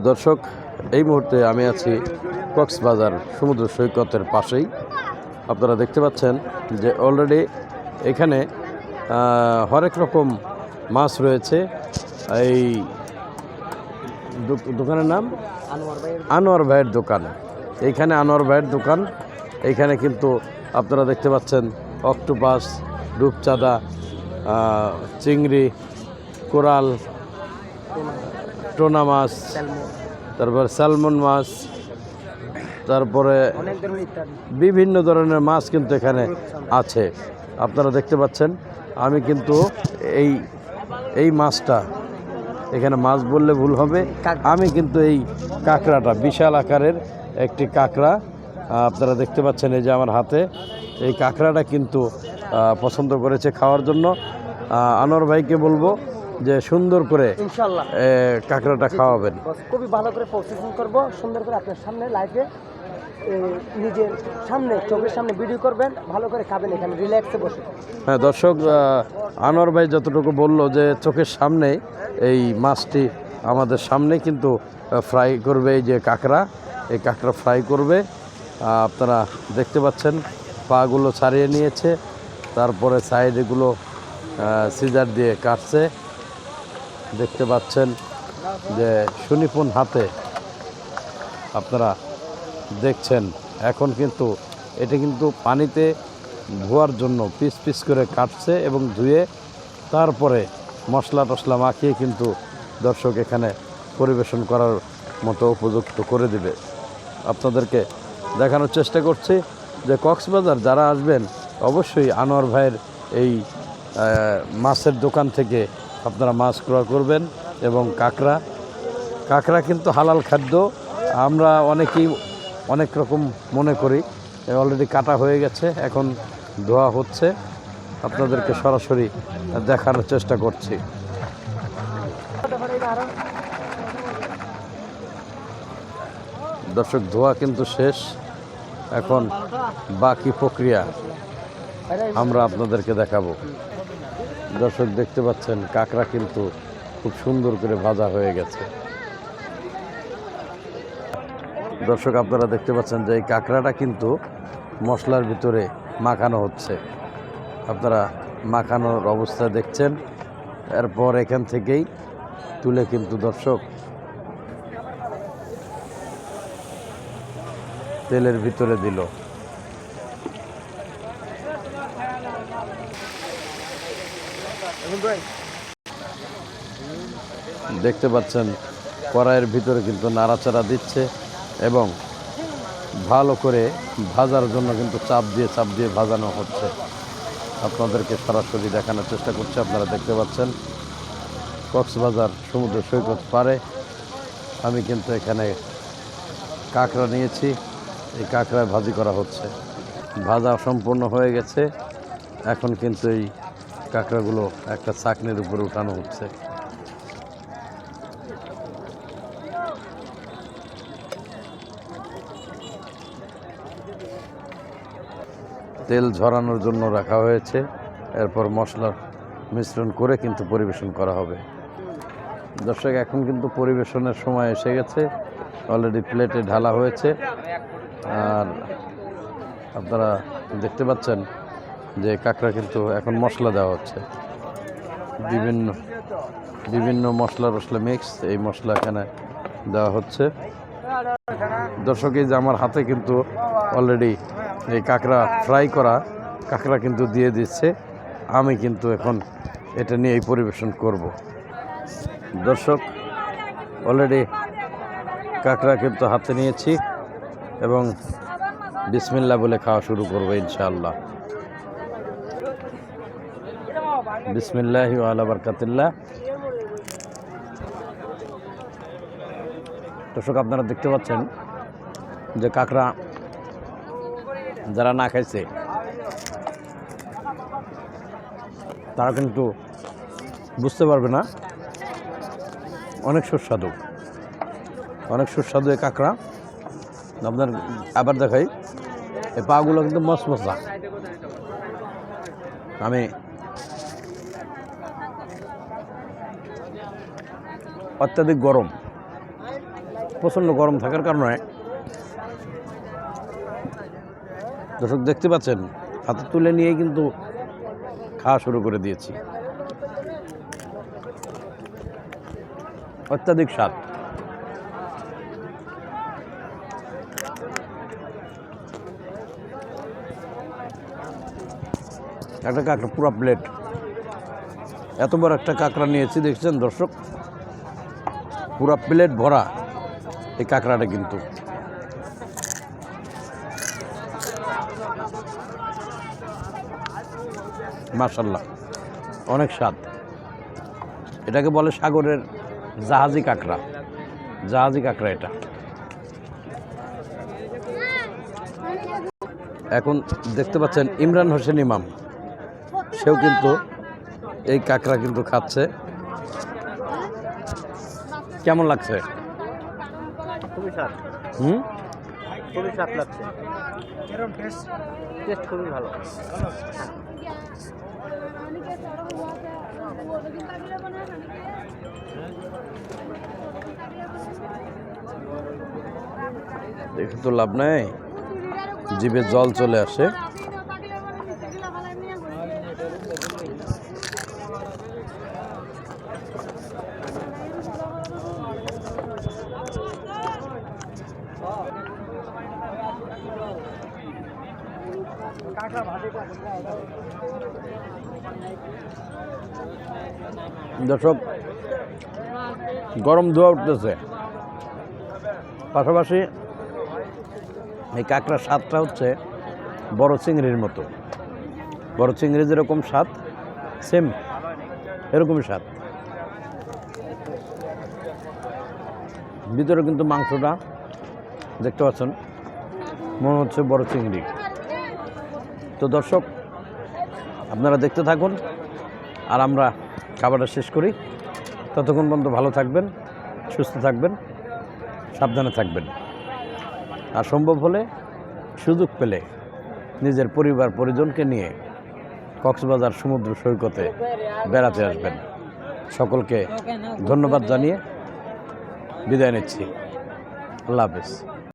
দর্শক এই মুহূর্তে আমি আছি কক্সবাজার সমুদ্র সৈকতের পাশেই। আপনারা দেখতে পাচ্ছেন যে অলরেডি এখানে হরেক রকম মাছ রয়েছে। এই দোক- দোকানের নাম? আনোয়ার ভাইয়ের দোকান। এইখানে আনোয়ার ভাইয়ের দোকান। এইখানে কিন্তু আপনারা দেখতে পাচ্ছেন অক্টোপাস রূপচাঁদা চিংড়ি কোরাল টোনা মাছ, তারপর স্যালমন মাছ, তারপরে বিভিন্ন ধরনের মাছ কিন্তু এখানে আছে। আপনারা দেখতে পাচ্ছেন, আমি কিন্তু এই এই মাছটা, এখানে মাছ বললে ভুল হবে। আমি কিন্তু এই কাঁকড়াটা, বিশাল আকারের একটি কাঁকড়া, আপনারা দেখতে পাচ্ছেন এই যে আমার হাতে। এই কাঁকড়াটা কিন্তু পছন্দ করেছে খাওয়ার জন্য। আনোয়ার ভাইকে বলব যে সুন্দর করে কাঁকড়াটা খাওয়াবেন। খুবই ভালো করে প্রসেসিং করব সুন্দর করে আপনার সামনে লাইভে নিজের সামনে চোখের সামনে ভিডিও করবেন ভালো করে খাবেন এখানে রিল্যাক্সে বসে। হ্যাঁ দর্শক আনোয়ার ভাই যতটুকু বলল যে চোখের সামনে এই মাছটি আমাদের সামনে কিন্তু ফ্রাই করবে এই যে কাঁকড়া এই কাঁকড়া ফ্রাই করবে। আপনারা দেখতে পাচ্ছেন পাগুলো ছাড়িয়ে নিয়েছে তারপরে সাইডগুলো সিজার দিয়ে কাটছে। দেখতে পাচ্ছেন যে সুনিপুণ হাতে আপনারা দেখছেন। এখন কিন্তু এটা কিন্তু পানিতে ধোয়ার জন্য পিস পিস করে কাটছে এবং ধুয়ে তারপরে মশলা টশলা মাখিয়ে কিন্তু দর্শক এখানে পরিবেশন করার মতো উপযুক্ত করে দিবে। আপনাদেরকে দেখানোর চেষ্টা করছি যে কক্সবাজার যারা আসবেন, অবশ্যই আনোয়ার ভাইয়ের এই মাছের দোকান থেকে আপনারা মাছ ক্রয় করবেন এবং কাঁকড়া। কাঁকড়া কিন্তু হালাল খাদ্য। আমরা অনেকেই অনেক রকম মনে করি। অলরেডি কাটা হয়ে গেছে, এখন ধোয়া হচ্ছে। আপনাদেরকে সরাসরি দেখানোর চেষ্টা করছি। দর্শক, ধোয়া কিন্তু শেষ। এখন বাকি প্রক্রিয়া আমরা আপনাদেরকে দেখাবো। দর্শক দেখতে পাচ্ছেন, কাঁকড়া কিন্তু খুব সুন্দর করে ভাজা হয়ে গেছে। দর্শক, আপনারা দেখতে পাচ্ছেন যে এই কাঁকড়াটা কিন্তু মশলার ভিতরে মাখানো হচ্ছে। আপনারা মাখানোর অবস্থা দেখছেন। এরপর এখান থেকেই তুলে কিন্তু দর্শক তেলের ভিতরে দিল। দেখতে পাচ্ছেন, কড়াইয়ের ভিতরে কিন্তু নাড়াচাড়া দিচ্ছে এবং ভালো করে ভাজার জন্য কিন্তু চাপ দিয়ে চাপ দিয়ে ভাজানো হচ্ছে। আপনাদেরকে সরাসরি দেখানোর চেষ্টা করছে, আপনারা দেখতে পাচ্ছেন, কক্সবাজার সমুদ্র সৈকত পারে। আমি কিন্তু এখানে কাঁকড়া নিয়েছি, এই কাঁকড়ায় ভাজি করা হচ্ছে। ভাজা সম্পূর্ণ হয়ে গেছে, এখন কিন্তু এই কাঁকড়াগুলো একটা চাকনির উপরে উঠানো হচ্ছে। তেল ঝরানোর জন্য রাখা হয়েছে। এরপর মশলার মিশ্রণ করে কিন্তু পরিবেশন করা হবে। দর্শক, এখন কিন্তু পরিবেশনের সময় এসে গেছে। অলরেডি প্লেটে ঢালা হয়েছে। আর আপনারা দেখতে পাচ্ছেন যে কাঁকড়া কিন্তু এখন মশলা দেওয়া হচ্ছে। বিভিন্ন বিভিন্ন মশলা টশলা মিক্স এই মশলা এখানে দেওয়া হচ্ছে। দর্শক, এই যে আমার হাতে কিন্তু অলরেডি এই কাঁকড়া ফ্রাই করা কাঁকড়া কিন্তু দিয়ে দিচ্ছে। আমি কিন্তু এখন এটা নিয়ে এই পরিবেশন করব। দর্শক অলরেডি কাঁকড়া কিন্তু হাতে নিয়েছি এবং বিসমিল্লা বলে খাওয়া শুরু করব ইনশাআল্লাহ। বিসমিল্লাহ আলা বারকাতিল্লাহ। দর্শক, আপনারা দেখতে পাচ্ছেন যে কাঁকড়া যারা না খাইছে, তারা কিন্তু বুঝতে পারবে না অনেক সুস্বাদু। অনেক সুস্বাদু এই কাঁকড়া। আপনার আবার দেখাই, এই পাগুলো কিন্তু মস মশলা আমি অত্যাধিক গরম। প্রচণ্ড গরম থাকার কারণে দর্শক দেখতে পাচ্ছেন, হাতে তুলে নিয়েই কিন্তু খাওয়া শুরু করে দিয়েছি। অত্যাধিক স্বাদ। একটা কাঁকড়া পুরো প্লেট এত বড় একটা কাঁকড়া নিয়েছি, দেখছেন দর্শক? পুরো প্লেট ভরা এই কাঁকড়াটা কিন্তু। মার্শাল্লাহ অনেক স্বাদ। এটাকে বলে সাগরের জাহাজি কাঁকড়া। জাহাজি কাঁকড়া এটা। এখন দেখতে পাচ্ছেন ইমরান হোসেন ইমাম। সেও কিন্তু এই কাঁকড়া কিন্তু খাচ্ছে। কেমন লাগছে? হুম? খুবই স্বাদ লাগছে। টেস্ট খুবই ভালো। দেখে তো লাভ নাই। জিভে জল চলে আসে। দর্শক, গরম ধোয়া উঠতেছে। পাশাপাশি এই কাঁকড়ার স্বাদটা হচ্ছে বড় চিংড়ির মতো। বড় চিংড়ি যেরকম স্বাদ সেম এরকমই স্বাদ। ভিতরে কিন্তু মাংসটা দেখতে পাচ্ছেন, মনে হচ্ছে বড় চিংড়ি। তো দর্শক, আপনারা দেখতে থাকুন আর আমরা খাবারটা শেষ করি। ততক্ষণ পর্যন্ত ভালো থাকবেন, সুস্থ থাকবেন, সাবধানে থাকবেন। আর সম্ভব হলে সুযোগ পেলে নিজের পরিবার, পরিজনকে নিয়ে কক্সবাজার সমুদ্র সৈকতে বেড়াতে আসবেন। সকলকে ধন্যবাদ জানিয়ে বিদায় নিচ্ছি। আল্লাহ হাফিজ।